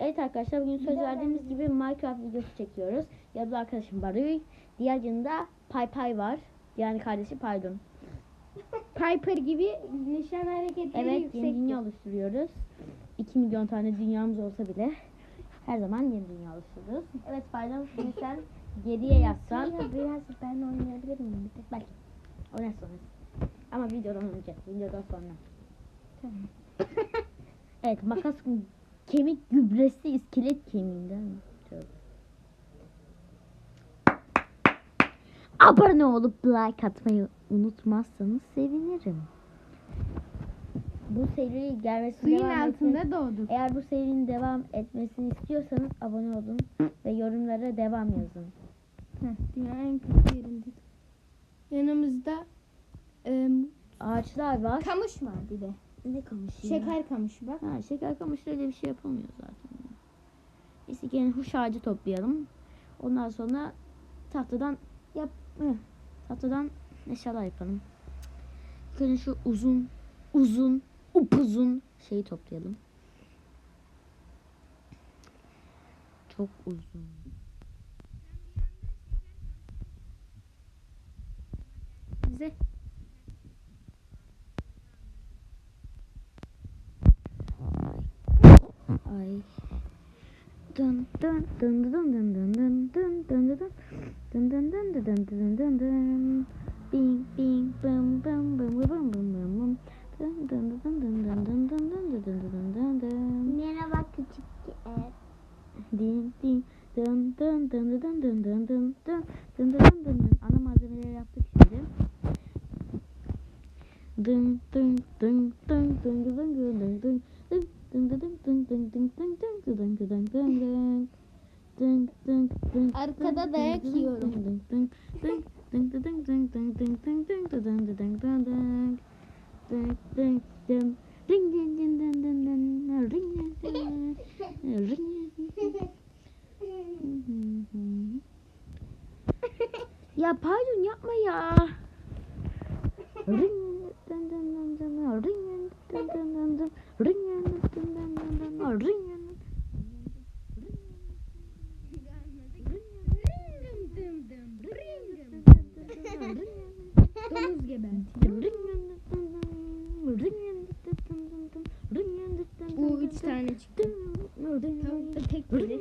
Evet arkadaşlar bugün söz verdiğimiz gibi Minecraft videosu çekiyoruz. Yanımda arkadaşım Barış. Diğer yanında Pay Pay var. Yani kardeşi pardon. Piper gibi nişan hareketleri Evet yüksek. yeni dünya oluşturuyoruz. 2 milyon tane dünyamız olsa bile her zaman yeni dünya oluşturuyoruz. Evet pardon şimdi sen geriye yatsan. biraz ben oynayabilir miyim? Belki. O ne sonra. Ama videodan önce. Videodan sonra. Tamam. Evet makas kemik gübresi iskelet kemiğinden mi? Abone olup like atmayı unutmazsanız sevinirim. Bu seri gelmesi Suyun devam altında doğduk. Eğer bu serinin devam etmesini istiyorsanız abone olun ve yorumlara devam yazın. Heh, dünyanın en kötü yerinde. Yanımızda em, Ağaçlar var. kamış var bir de. Ne kamışı ya? Şeker kamışı bak. Ha, şeker kamışı öyle bir şey yapılmıyor zaten. Biz gene huş ağacı toplayalım. Ondan sonra tahtadan yap hı, tahtadan eşyalar yapalım. Önce şu uzun uzun upuzun şeyi toplayalım. Çok uzun. Bize Ay. Dın dın dın dın dın dın dın dın dın dın dın dın dın dın dın dın dın dın Bing bing bum bum bum bum bum bum bum Dın dın dın dın dın dın dın dın dın dın dın dın Merhaba küçük ev. Din din dın dın dın dın dın dın dın dın dın dın dın dın Ana malzemeleri yaptık şimdi. Dın dın dın dın dın dın dın dın dın dın dın dın dın dın dın dın dın dın dın dın dın dın Dın dın dın Arkada dın dayak dın yiyorum. dın dın dın dın dın dın dın dın dın dın dın dın dın dın dın dın dın. Dın dın dın. Ring ding ding ding ding ding. Ring ding ding. Ring ding. Ya pardon yapma ya. Ring dın dın dın dın. Ring dın dın dın dın. Ring dın Domuz. Bu üç tane çıktı. Tek biri.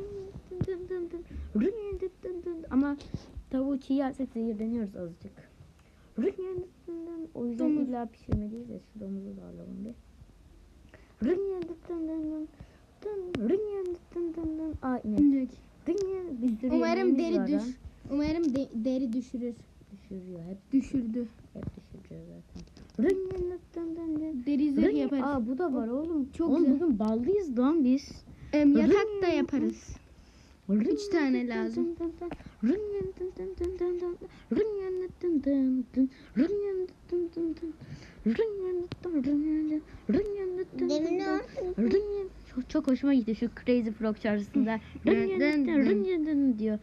Ama tavuğu çiğ yersek zehirleniyoruz azıcık. O yüzden Domuz. illa pişirmeliyiz de şu domuzu da alalım bir. Aa inek. Umarım deri düş. Umarım de- deri düşürür. Düşürüyor hep Düşürdü. hep düşürüyor zaten. Deri zırh yaparız. Aa bu da var oğlum. Çok oğlum güzel. bugün ballıyız lan biz. Em, yatak da yaparız. Üç tane lazım. Çok, çok hoşuma gitti şu Crazy Frog şarkısında. diyor.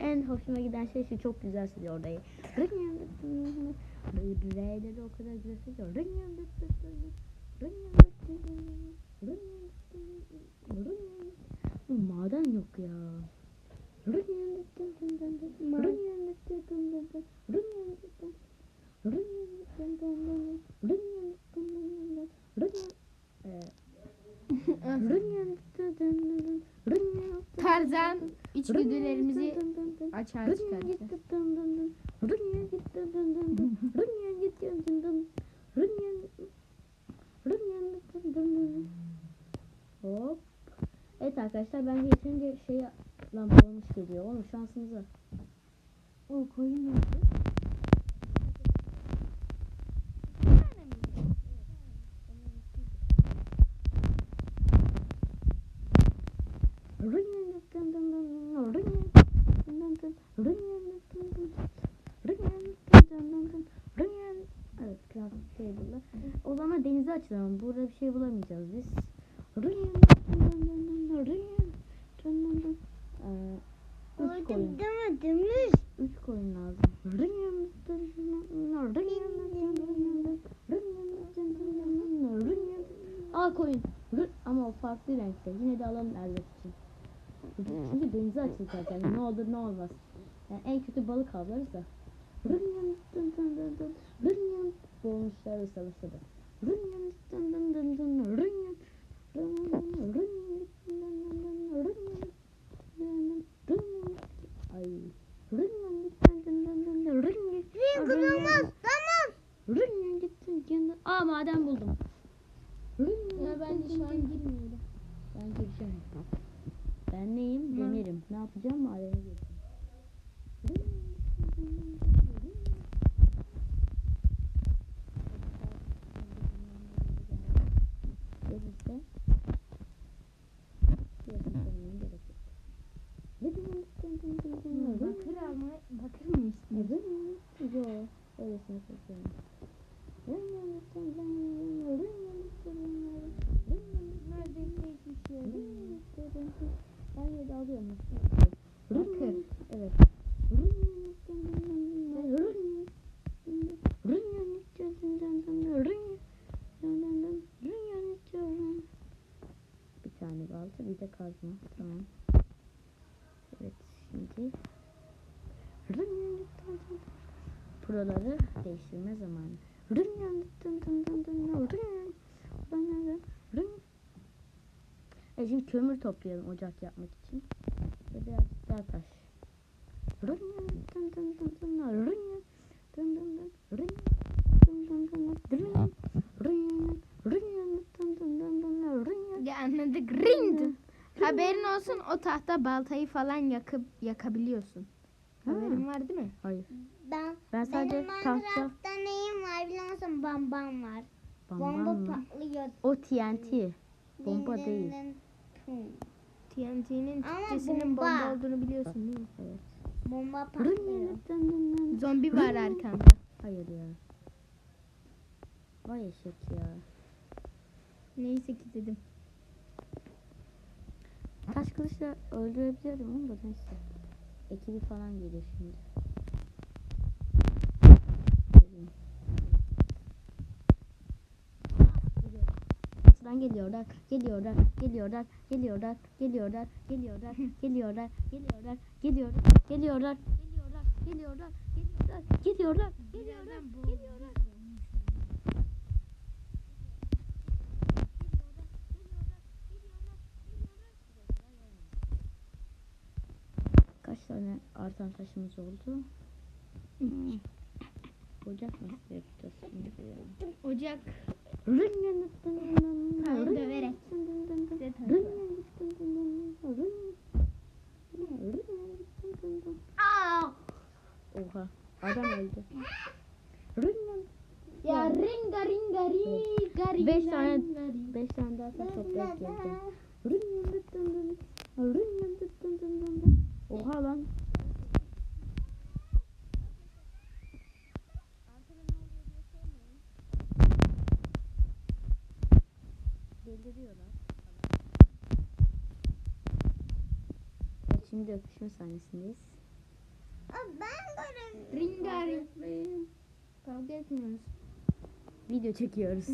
En hoşuma giden şey şu çok güzel söylüyor orayı. Rınyandırdı o kadar güzel söylüyor. Rınyandırdı. Maden yok ya. Tarzan içgüdülerimizi açığa çıkartacağız. Evet arkadaşlar ben yeterince şey lambalamış geliyor. Oğlum şansınıza. O koyun nerede? Evet, table'da. O zaman denize açılalım. Burada bir şey bulamayacağız biz. Ee, üç koyun. Üç koyun lazım. Aa koyun. Ama o farklı renkte. Yine de alalım Elbet için. Çünkü denize açılacak yani ne olur ne olmaz. Yani en kötü balık avlarız da. Boğulmuşlar ısla ısla da. Ay. Ring. Tamam. Ring gittin kendi. Aa maden buldum. Ben de şu. Ben gireceğim. Ben neyim? Demirim. Ne yapacağım? Madene gireceğim. Ama bakır mı istiyorsun? Yok. Öylesine şey. Evet. Bir tane kaldı. Bir de kazma. Tamam. Evet. Şimdi Buraları değiştirme zamanı. Rın yan dın dın dın dın rın rın E şimdi kömür toplayalım ocak yapmak için. Ve birazcık daha taş. Rın yan dın dın dın dın dın dın dın dın dın dın. Anladık rın. Haberin olsun o tahta baltayı falan yakıp yakabiliyorsun. Haberin var değil mi? Hayır. Ben, Ben sadece benim tahta neyim var biliyor musun? Bambam var. bam Bomba mı? patlıyor. O TNT. Bomba değil. TNT'nin Türkçesinin bomba. bomba olduğunu biliyorsun değil mi? Evet. Bomba patlıyor. Zombi var arkanda. Hayır ya. Vay eşek ya. Neyse ki dedim. Taş kılıçla öldürebilirim onu da neyse. Ekibi falan geliyor şimdi. Açıdan geliyorlar, geliyorlar, geliyorlar, geliyorlar, geliyorlar, geliyorlar, geliyorlar, geliyorlar, geliyorlar, geliyorlar, geliyorlar, geliyorlar, geliyorlar, geliyorlar, geliyorlar, geliyorlar. Kaç tane artan taşımız oldu? Hmm. Ocak nasıl yapacağız? Ocak. Hayır döverek. Size! Oha adam öldü. Ya ringa ringa ringa ringa. Beş tane- ringa, ringa. Beş tane daha taş toplayıp geleceğim. Oha lan. Bildiriyorlar. Evet, şimdi öpüşme sahnesindeyiz. Aa, Ben göremiyorum. Ringa. Kavga etmiyoruz. Video çekiyoruz.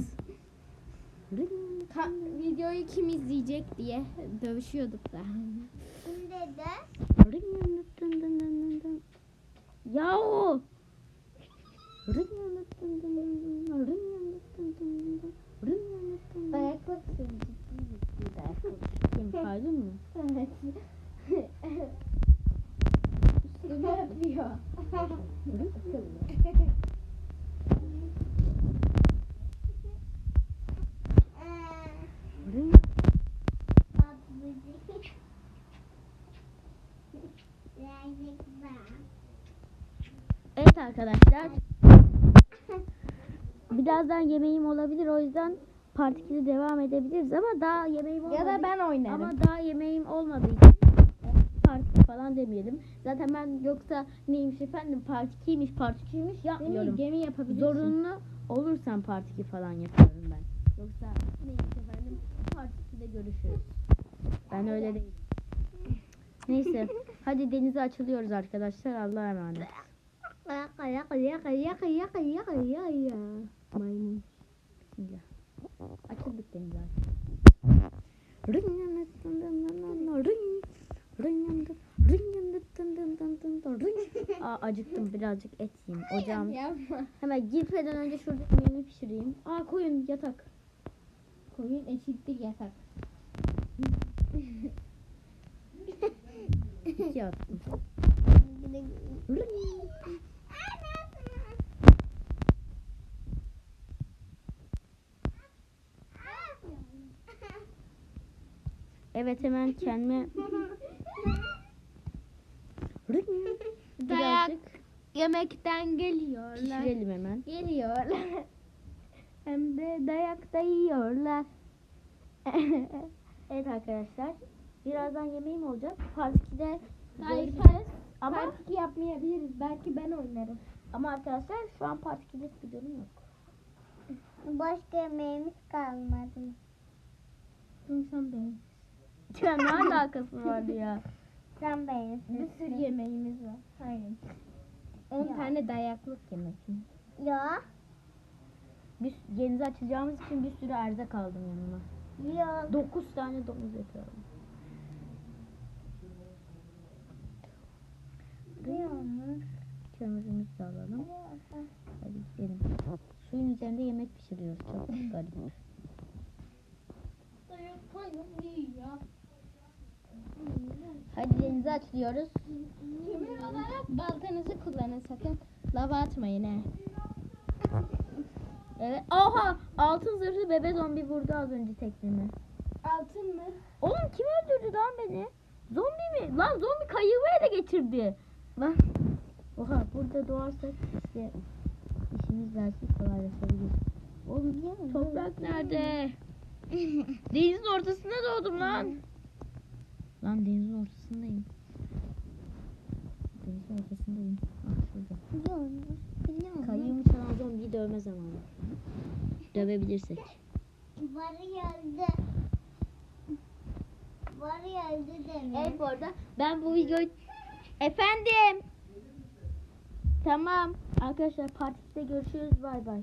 Ka- videoyu kim izleyecek diye dövüşüyorduk da. Şimdi de Yahu! Ayaklık seni ciddi Kim kaldın mı? Evet. Üstüme yapıyor. eee, abicik. Birazcık daha. Evet arkadaşlar. Birazdan yemeğim olabilir o yüzden part 2'de devam edebiliriz ama daha yemeğim olmadı. Ya da ben oynarım. Ama daha yemeğim olmadığı için part 2 falan demeyelim. Zaten ben yoksa neymiş efendim part 2'ymiş part 3'üymüş Seni yapmıyorum. gemi yapabilirsin. Zorunlu olursam part 2 falan yapıyorum ben. Yoksa neymiş efendim part 2'de görüşürüz. Ben öyle değilim. Neyse hadi denize açılıyoruz arkadaşlar. Allah'a emanet. Yaka yaka yaka yaka yaka yaka yaka ya. Maymun. Bismillah. Açıldık deniz artık. Ring ring ring ring Aa, acıktım birazcık et yiyeyim ocağım. Hemen gitmeden önce şurada yemeğimi pişireyim. Aa koyun yatak. Koyun eşittir yatak. İki attım. Evet hemen kendime Dayak birazcık yemekten geliyorlar. pişirelim hemen. Geliyorlar. Hem de dayak da yiyorlar. Evet arkadaşlar. Birazdan yemeğim olacak. Part 2'de Hayır, görüşeceğiz. Ama Part iki yapmayabiliriz. Belki ben oynarım. ama arkadaşlar şu an Part 2'de videom yok. Başka yemeğimiz kalmadı. İnsan benim. Ya ne alakası vardı ya? Sen beğenirsin. Bir sürü yemeğimiz var. Aynen. 10 Ya. tane dayaklık yemek. Ya. Biz denize açacağımız için bir sürü erzak aldım yanıma. Yok. 9 tane domuz eti aldım. Yok. Kömürümüzü de alalım. Hadi gidelim. Suyun üzerinde yemek pişiriyoruz. Çok garip. Açlıyoruz. Kömür olarak baltanızı kullanın sakın. Lava atmayın he. Evet. Oha! Altın zırhlı bebe zombi vurdu az önce teknemi. Altın mı? Oğlum kim öldürdü lan beni? Zombi mi? Lan zombi kayığı ele getirdi. Lan. Oha burada doğarsak işte işimiz belki kolaylaşabilir. Oğlum toprak nerede? denizin ortasında doğdum lan. Lan denizin ortasındayım. Denizin ortasındayım. Ah şurada. Kayığımı çalan zombiyi dövme zamanı. Dövebilirsek. Var geldi. Var geldi demek. Evet bu arada ben bu videoyu efendim tamam arkadaşlar partide görüşürüz bay bay.